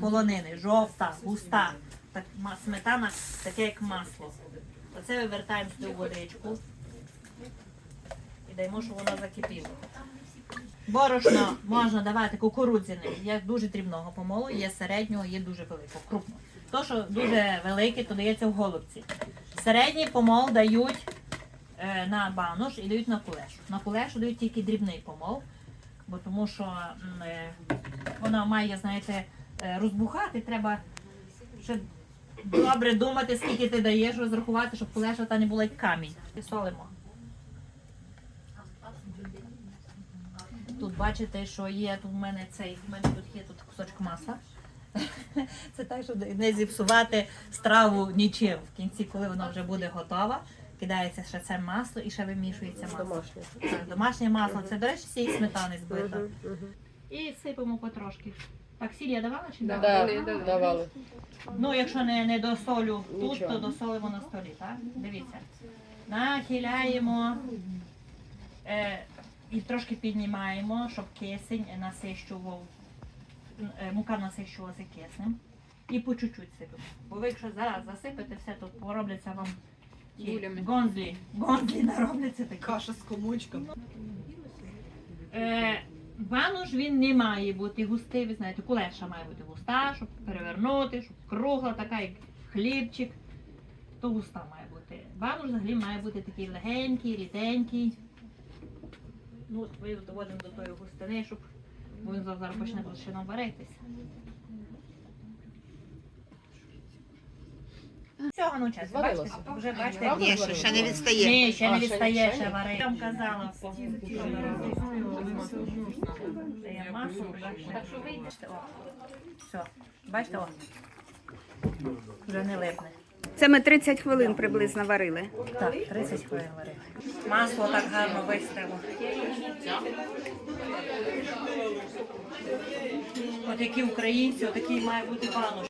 полонини, жовта, густа. Так, сметана таке як масло. Оце вивертаємо сюди в водичку і даємо, щоб воно закипіло. Борошно можна давати кукурудзяне, є дуже дрібного помолу, є середнього, є дуже великого, крупного. То, що дуже велике, то дається в голубці. Середній помол дають е, на банош і дають на кулешу. На кулешу дають тільки дрібний помол, бо тому що е, вона має, знаєте, розбухати, треба ще добре думати, скільки ти даєш, розрахувати, щоб кулеша та не була як камінь. І солимо. Тут бачите, що є тут в мене цей, в мене тут є тут кусочок масла. Це так, щоб не зіпсувати страву нічим. В кінці, коли вона вже буде готова, кидається ще це масло і ще вимішується масло. Домашнє. Так, Домашнє масло, це, до речі, цієї сметани збито. І сипемо потрошки. Так, сіль я давала чи не Да, давала? давали. Ну, якщо не, не досолю тут, Нічого. то досолимо на столі, так? Дивіться. Нахиляємо е, і трошки піднімаємо, щоб кисень насищував, е, мука насищувалася киснем. І по чуть-чуть сипемо. Бо ви якщо зараз засипете все, то поробляться вам ті Гулями. гонзлі. Гонзлі наробляться такі. Каша з комочком. Е, банош він не має бути густий, ви знаєте, кулеша має бути густа, щоб перевернути, щоб кругла, така як хлібчик, то густа має бути. Вануш взагалі має бути такий легенький, ріденький. Ну, ми доводимо до тої густини, щоб він зараз почне тут ще Цього ну чесно, бачите, вже бачите, Ні, ще- ще не відстає. Ні, ще А, не ще- відстає, ще ще ні? варить. Я вам казала, це є масло, бачите. Так що вийдете, о. Все, бачите, о. Вже не липне. Це ми 30 хвилин приблизно варили. Так, 30 хвилин варили. Масло так гарно вистило. От які українці, отакий має бути банош.